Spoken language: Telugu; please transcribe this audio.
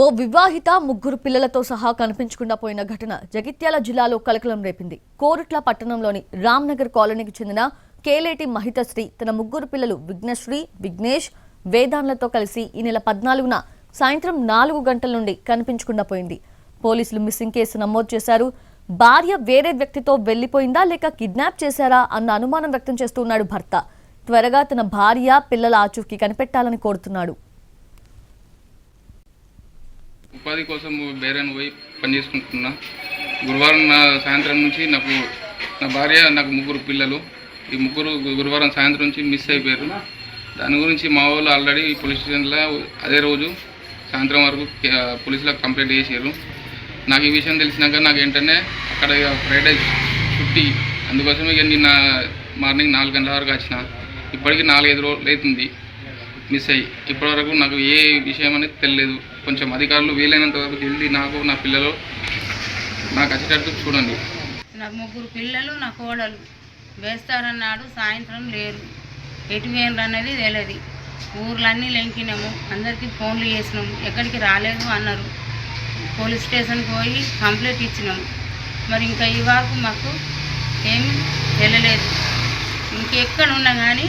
ఓ వివాహిత ముగ్గురు పిల్లలతో సహా కనిపించకుండా పోయిన ఘటన జగిత్యాల జిల్లాలో కలకలం రేపింది. కోరుట్ల పట్టణంలోని రామ్నగర్ కాలనీకి చెందిన కేలేటి మహితశ్రీ తన ముగ్గురు పిల్లలు విఘ్నశ్రీ విఘ్నేష్ వేదాన్లతో కలిసి ఈ నెల పద్నాలుగున సాయంత్రం నాలుగు గంటల నుండి కనిపించకుండా పోయింది. పోలీసులు మిస్సింగ్ కేసు నమోదు చేశారు. భార్య వేరే వ్యక్తితో వెళ్ళిపోయిందా లేక కిడ్నాప్ చేశారా అన్న అనుమానం వ్యక్తం చేస్తున్నాడు భర్త. త్వరగా తన భార్య పిల్లల ఆచూకీ కనిపెట్టాలని కోరుతున్నాడు. ఉపాధి కోసం బేరాన్ని పోయి పని చేసుకుంటున్నా గురువారం నా సాయంత్రం నుంచి నాకు నా భార్య నాకు ముగ్గురు పిల్లలు. ఈ ముగ్గురు గురువారం సాయంత్రం నుంచి మిస్ అయిపోయారు. దాని గురించి మా వాళ్ళు ఆల్రెడీ పోలీస్ స్టేషన్లో అదే రోజు సాయంత్రం వరకు పోలీసులకు కంప్లైంట్ చేశారు. నాకు ఈ విషయం తెలిసినాక నాకు వెంటనే అక్కడ ఫ్రైడే చుట్టి అందుకోసమే ఇక నిన్న మార్నింగ్ నాలుగు గంటల వరకు వచ్చిన. ఇప్పటికి నాలుగైదు రోజులు అవుతుంది. మిస్ అయ్యి. ఇప్పటివరకు నాకు ఏ విషయం అనేది తెలియదు కొంచెం అధికారులు వీలైనంత వరకు జల్దీ నాకు నా పిల్లలు నాకు వచ్చేటట్టు చూడండి. నాకు ముగ్గురు పిల్లలు నా కోడలు వేస్తారన్నాడు సాయంత్రం లేరు. ఎటు పోయినరు అనేది తెలియదు ఊర్లన్నీ లెంకినాము. అందరికీ ఫోన్లు చేసినాము ఎక్కడికి రాలేదు అన్నారు. పోలీస్ స్టేషన్కి పోయి కంప్లైంట్ ఇచ్చినాము మరి ఇంకా ఈ వరకు మాకు ఏమి తెలియలేదు ఇంకెక్కడ ఉన్నా కానీ